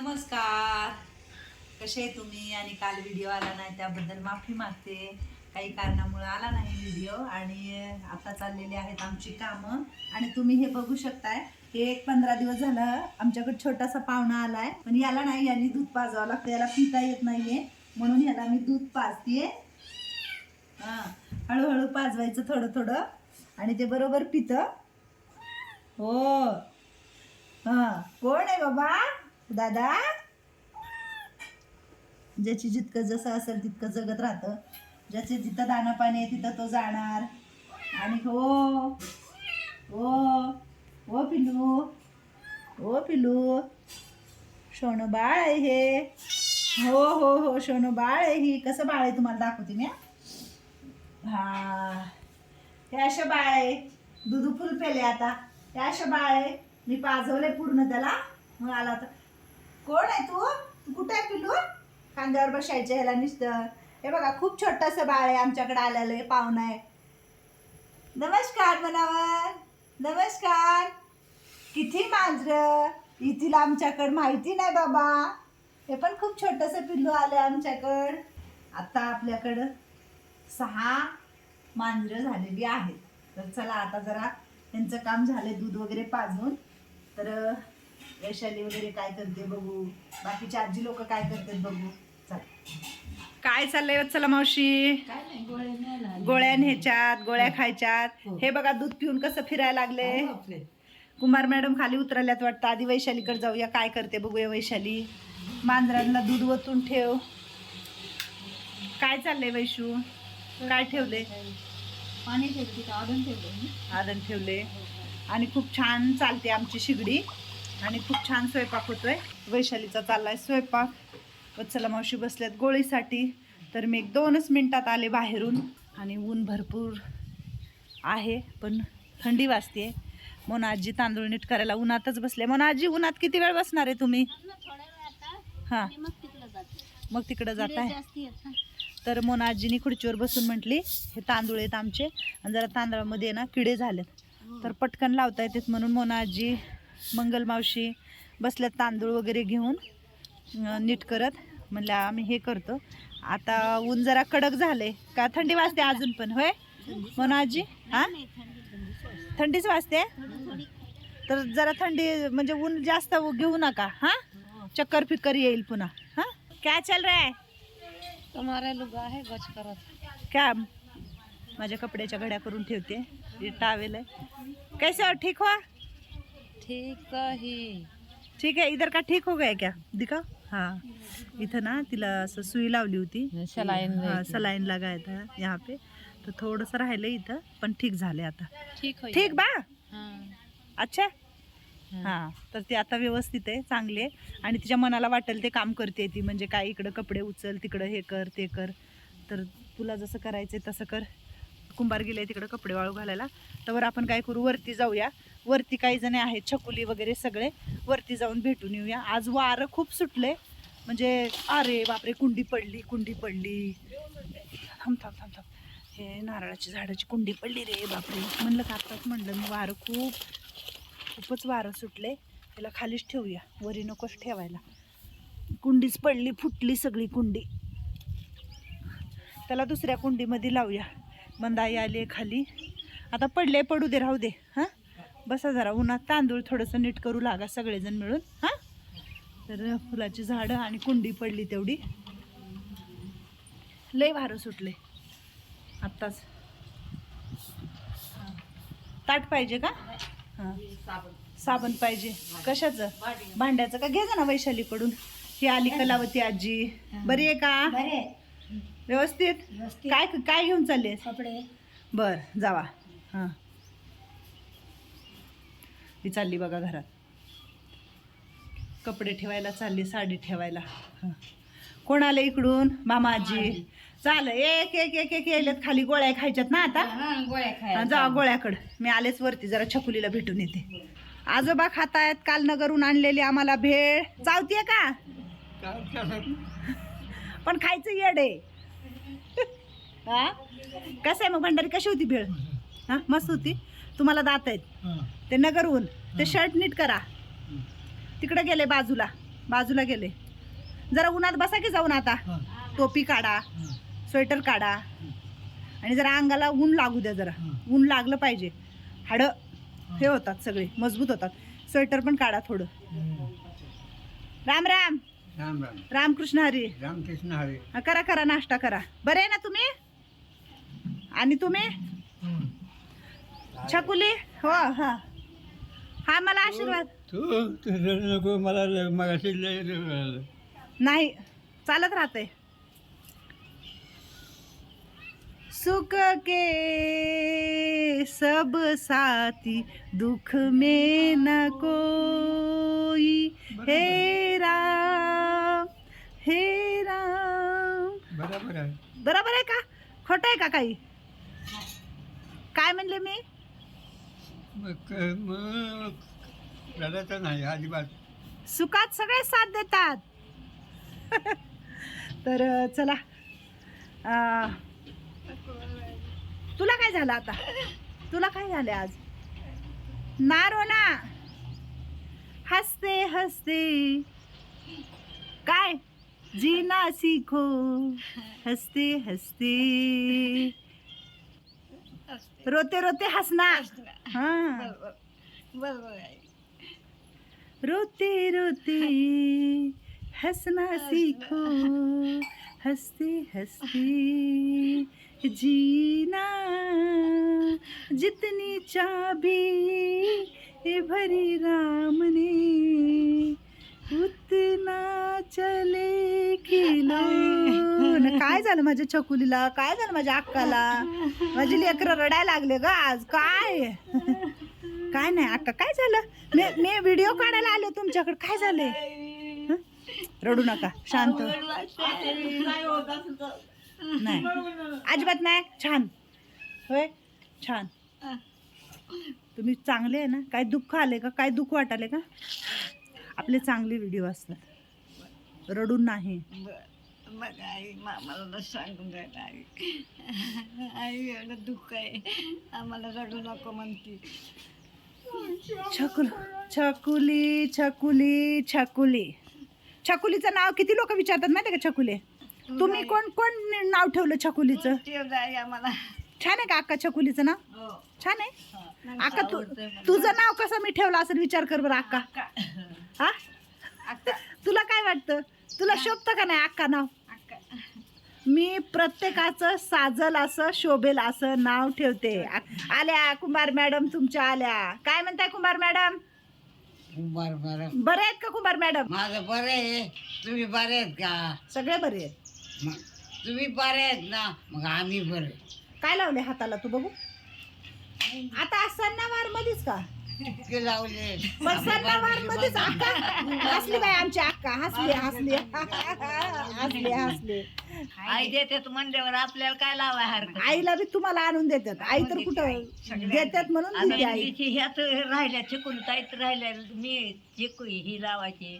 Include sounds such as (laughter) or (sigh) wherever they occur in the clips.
नमस्कार. कसे आहे तुम्ही? आणि काल व्हिडिओ आला नाही त्याबद्दल माफी मागते. काही कारणामुळे आला नाही व्हिडिओ आणि आता चाललेली आहेत आमची कामं. आणि तुम्ही हे बघू शकताय हे एक पंधरा दिवस झालं आमच्याकडे छोटासा पाहुणा आलाय. पण याला नाही यांनी दूध पाजावं लागतं. याला पिता येत नाहीये. म्हणून याला मी दूध पाजते हा हळूहळू पाजवायचं थोडं थोडं. आणि ते बरोबर पितं. हो. हा कोण आहे बाबा? दादा? ज्याची जितकं जसं असेल तितकं जगत राहतं. ज्याचे जिथं दाणं पाणी आहे तिथं तो जाणार. आणि हो ओ हो पिलू हो पिलू सोनं हो बाळ आहे हे. हो हो हो सोनं बाळ आहे ही. कसं बाळ आहे तुम्हाला दाखवते मी हा. हा हे अशा बाळ आहे. दूध फुल पेले आता. हे अशा बाळ आहे. मी पाजवले पूर्ण त्याला. मग आला तर. कोण आहे तू? तू कुठे आहे पिलू खांद्यावर बसायचे ह्याला नुसतं. हे बघा खूप छोटंसं बाळ आहे आमच्याकडे आलेलं आहे पाहुणा आहे. नमस्कार मनावर. नमस्कार. किती मांजर? इथील आमच्याकडं माहिती नाही बाबा. हे पण खूप छोटंसं पिल्लू आलं आमच्याकडं. आता आपल्याकडं सहा मांजरं झालेली आहेत. तर चला आता जरा त्यांचं काम झालं दूध वगैरे पाजून. तर वैशाली वगैरे काय करते बघू. बाकीची आजी लोक काय करतात बघू. चला. काय चाललंय चला मावशी? काय नाही गोळ्या न्यायच्यात गोळ्या खायच्यात. हे. बघा दूध पिऊन कसं फिरायला लागले? बापरे. कुमार मॅडम खाली उतरल्यात वाटतं. आधी वैशालीकडे जाऊया काय करते बघूया वैशाली. मांजरांना दूध ओतून ठेव. काय चाललंय वैशू? काय ठेवले पाणी ठेवते का? आधून ठेवलं आदन ठेवले आणि खूप छान चालते आमची शिगडी. आणि खूप छान स्वयंपाक होतोय. वैशालीचा चाललाय स्वयंपाक. वत्सला मावशी बसल्यात गोळीसाठी. तर मी एक दोनच मिनिटात आले बाहेरून. आणि ऊन भरपूर आहे पण थंडी वाजते मोना आजी तांदूळ नीट करायला उन्हातच बसले. मोना आजी उन्हात किती वेळ बसणार आहे तुम्ही? हां. मग तिकडे तिकडं जात आहे तर मोना आजीनी खुर्चीवर बसून म्हटली हे तांदूळ आहेत आमचे. आणि जरा तांदळामध्ये ना किडे झालेत. तर पटकन लावता येतात म्हणून मोना आजी मंगल मावशी बसल्यात तांदूळ वगैरे घेऊन नीट करत. म्हणलं आम्ही हे करतो. आता ऊन जरा कडक झाले का थंडी वाजते अजून पण होय? मोना आजी हा. थंडीच वाजते? तर जरा थंडी म्हणजे ऊन जास्त घेऊ नका हा? चक्कर फिक्कर येईल पुन्हा हा? काय चल रहा है? तुम्हारे लोग आहे गच करत. क्या? माझ्या कपड्याच्या घड्या करून ठेवते. टावेल आहे. कैसे हो? ठीक हो? ठीक ही ठीक है इधर का ठीक हो गया क्या? दिखाओ हाँ. इथं ना तिला असं सुई लावली होती. सलाईन हाँ सलाईन लगाया था यहाँ पे. तर थोडंसं राहिलं इथं पण ठीक झाले आता. ठीक होईल. ठीक बा. अच्छा? हां. तर ती आता व्यवस्थित आहे चांगली आहे. आणि तिच्या मनाला वाटेल ते काम करते ती म्हणजे काय इकडं कपडे उचल तिकडं हे कर ते कर. तर तुला जसं करायचं तसं कर. कुंभार गेले तिकडं कपडे वाळू घालायला. तर आपण काय करू वरती जाऊया. वरती काही जण आहेत छकुली वगैरे सगळे. वरती जाऊन भेटून येऊया. आज वारं खूप सुटले म्हणजे अरे बापरे कुंडी पडली कुंडी पडली. थांब थांब थांब थांब. हे नारळाची झाडाची कुंडी पडली रे बापरे. म्हणलं का आत्ताच म्हणलं मी वारं खूप खूपच वारं सुटले त्याला खालीच ठेवूया. वरी नकोच ठेवायला. कुंडीच पडली फुटली सगळी कुंडी. त्याला दुसऱ्या कुंडीमध्ये लावूया. मंदाई आली खाली. आता पडले पडू दे राहू दे. हां? बसा जरा उन्हात. तांदूळ थोडंसं नीट करू लागा सगळेजण मिळून. हां? तर फुलाची झाडं आणि कुंडी पडली तेवढी. लय भारं सुटले. आत्ताच. ताट पाहिजे का? हां. साबण पाहिजे. कशाचं? भांड्याचं का? घे जा ना वैशालीकडून. ही आली कलावती आजी. बरी आहे का? बरे व्यवस्थित? व्यवस्थित. काय काय घेऊन चालले कपडे. बर जावा. हां. ही चालली बघा घरात. कपडे ठेवायला चालली साडी ठेवायला. हां. कोण आले इकडून? मामा आजी चाल एक एक एक एक यायलेत खाली गोळ्या खायच्यात ना आता? गोळ्या हा, जा गोळ्याकडं. मी आलेच वरती जरा छकुलीला भेटून येते. आजोबा खातायत काल नगरून आणलेली आम्हाला भेळ. चावतीये का? पण खायचं येड. आहे हा? कसं आहे मग भंडारी कशी होती भेळ? हा मस्त होती. तुम्हाला दात आहेत. ते नगरहून ते शर्ट नीट करा. तिकडे गेले बाजूला. बाजूला गेले. जरा उन्हात बसा की जाऊन आता. टोपी काढा स्वेटर काढा. आणि जरा अंगाला ऊन लागू द्या जरा. ऊन लागलं पाहिजे. हाडं हे. होतात सगळे मजबूत होतात. स्वेटर पण काढा थोडं. राम राम. राम राम। रामकृष्ण हरी। रामकृष्ण हरे। हा, करा करा नाश्ता करा. बरे आहे ना तुम्ही? आणि तुम्ही? छकुली? हो हा. हा मला आशीर्वाद. तू नको मला मगाशी लय नाही चालत राहते सुख के सब साथी दुख में न कोई। हे राम हे राम. बरोबर आहे. बरोबर आहे का? खोटं आहे का काही? काय म्हणले मी? नाही अजिबात. सुखात सगळे साथ देतात. (laughs) तर चला. अं, तुला काय झालं आता? तुला काय झालं आज? ना. हसते हसते. काय? जीना सीखो. हसते हसते. रोते रोते हसना हाँ. रोते रोते. हसना सीखो. हसते हसते. जी जितनी चाबी भरी राम ने उतना चले खिलो काय झालं माझ्या छकुलीला? काय झालं माझ्या अक्काला? माझी लेकरं रडायला लागले ग आज. काय? काय नाही अक्का काय झालं? मी मी व्हिडिओ काढायला आले तुमच्याकडे. काय झाले रडू नका शांत. नाही. अजिबात नाही. छान. होय? छान. तुम्ही चांगले आहे ना? काय दुःख आले का? काय दुःख वाटाले का? आपले चांगले व्हिडिओ असतात. रडून नाही. मग आई मामाला सांगून राहिला आई. आई एवढं दुःख आहे. आम्हाला रडू नको म्हणते. छकुल छकुली छकुली छकुली. छकुलीचं नाव किती लोक विचारतात माहिती का छकुले? तुम्ही कोण कोण नाव ठेवलं छकुलीचं? आम्हाला. छान आहे का अक्का छकुलीचं नाव? हो. छान आहे? अक्का तू तुझं नाव कसं मी ठेवलं असं विचार कर बरं अक्का. हा? तुला काय वाटतं? तुला शोभतं का नाही अक्का नाव? मी प्रत्येकाचं साजल असं शोभेल असं नाव ठेवते. आल्या कुंभार मॅडम तुमच्या आल्या. काय म्हणताय कुंभार मॅडम? बर बर बरे आहेत का कुंभार मॅडम? माझं बरं आहे. तुम्ही बरे आहेत का? सगळे बरे आहेत. मग तुम्ही बरे आहेत ना? मग आम्ही बरे. काय लावले हाताला तू बघू? आता सणावार मध्येच का? इतके लावले. पण सणावार मध्येच अक्का हसली बाई आमची अक्का हसली हसली. हसली हसली. आई देते म्हणल्यावर आपल्याला काय लावाय हरकत? आईला बी तुम्हाला आणून देतात. आई तर कुठं देतात म्हणून देते आई. ह्याच राहिल्या चिकून ताईत राहिल्या. मी चिकू ही लावायची.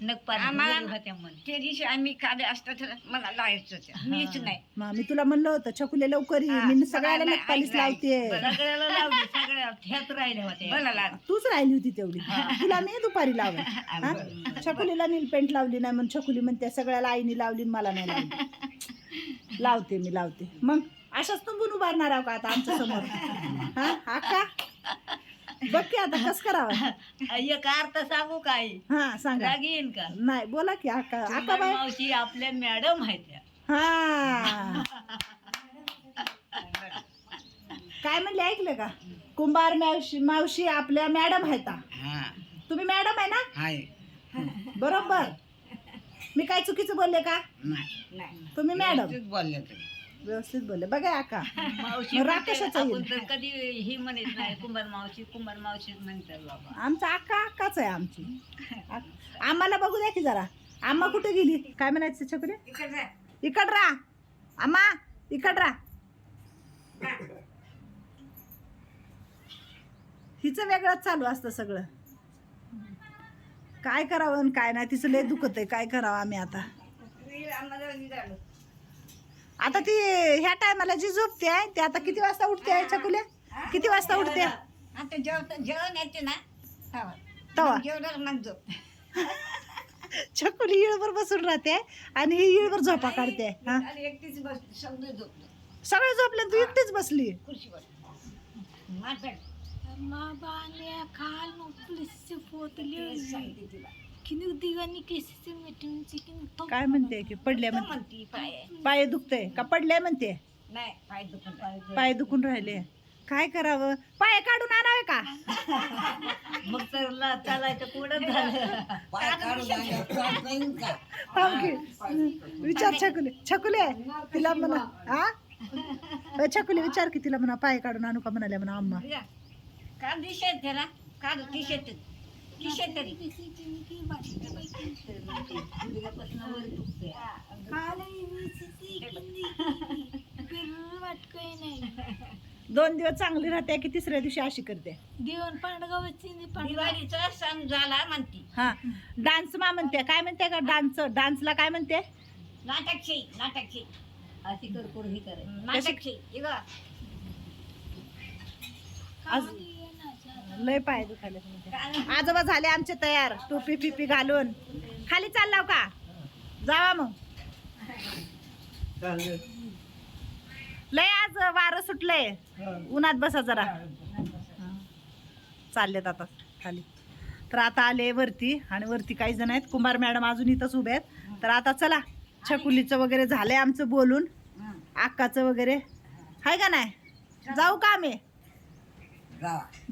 नगपाल होत्या म्हण. त्या दिवशी आम्ही काढे असतं तर मला लावायचं होतं. मीच नाही. मग मी तुला म्हणलं होतं छकुले लवकर ये. मी सगळ्याला नक्कालीच लावते सगळ्याला लावली सगळ्या ह्याच राहिल्या होत्या. मला लाग तूच राहिली होती तेवढी. तुला मी दुपारी लावलं. छकुलीला नील पेंट लावली नाही म्हणून छकुली म्हणते सगळ्याला आईने लावली मला नाही लावली. लावते मी लावते. मग अशाच तुंबून उभारणार आहो का आता आमच्यासमोर? हा? हा का बघ की आता कस करावं? (laughs) एक अर्थ सांगू काय हा सांगा. राग येईन का? नाही बोला की आका आका कुंभार बाय मावशी आपल्या मॅडम आहेत त्या. हा. (laughs) काय म्हणले ऐकलं का? कुंभार मावशी मावशी आपल्या मॅडम आहेत. हा. तुम्ही मॅडम आहे ना? आहे बरोबर. मी काय चुकीचं बोलले का? नाही. तुम्ही मॅडम. बोलले तुम्ही. व्यवस्थित बोलले. बघा आका (laughs) मावशी मग राग म्हणते, कशाचा आपण येईल? तर कधी ही म्हणत नाही कुंभार मावशी कुंभार मावशी म्हणतात बाबा. आमचा अक्का अक्काच आहे आमची. आ- आम्हाला बघू द्या की जरा. आम्हा कुठे गेली? काय म्हणायचं छकुले इकड राहा. आम्हा इकड राहा. हिचं वेगळंच चालू असतं सगळं. काय करावं आणि काय नाही तिचं लय दुखत आहे काय करावं आम्ही आता? आता ती ह्या टायमाला जी झोपते आहे ती आता किती वाजता उठते आहे छकुले किती वाजता उठते? आता जेवण जेवण येते ना तेव्हा. तवा. मग झोप. छकुली इळभर बसून राहते आणि ही इळभर झोपा काढते हा? आणि एकटीच बस समजून झोपलो. सगळे झोपले तू एकटीच बसली? खुर्चीवर माझं सांगते तिला. काय म्हणते की पडल्या म्हणते म्हणती पाय. पाय दुखतंय का? पडल्या म्हणते. नाही पाय दुखून राहिले. पाय दुखून राहिले. काय करावं? पाय काढून आणावे का? (laughs) मग तर ला- चालायचं कुठं झालं? पाय काढून आणलं, पाय नाही का? थांब की. विचार छकुले छकुले तिला म्हणा हा अ, छकुले विचार की तिला म्हणा पाय काढून आणू का म्हणाल्या म्हणा अम्मा? या. का दिशेत त्याला. का दिशेत दोन दिवस चांगली राहते की तिसऱ्या दिवशी अशी करते. दिवाळीचा सण झाला म्हणती. हा. डान्स मा म्हणते. काय म्हणते का डान्स? डान्सला काय म्हणते? नाटकशी नाटकशी. अशी करकोड ही करे. नाटकशी. हे बघ. आज लय पाय दुखायले आजोबा झाले आमचे तयार टोपी पिपी घालून. खाली चाललाव का? जावा मग. चालेल. लय आज वारं सुटलंय. उन्हात बसा जरा. चाललेत आता खाली. तर आता आले वरती आणि वरती काही जण आहेत. कुंभार मॅडम अजून इथंच उभे आहेत. तर आता चला छकुलीचं वगैरे झालंय आमचं बोलून. अक्काचं वगैरे. हाय का नाही? जाऊ का आम्ही?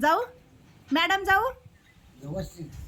जाऊ? मॅडम जाऊ? व्यवस्थित.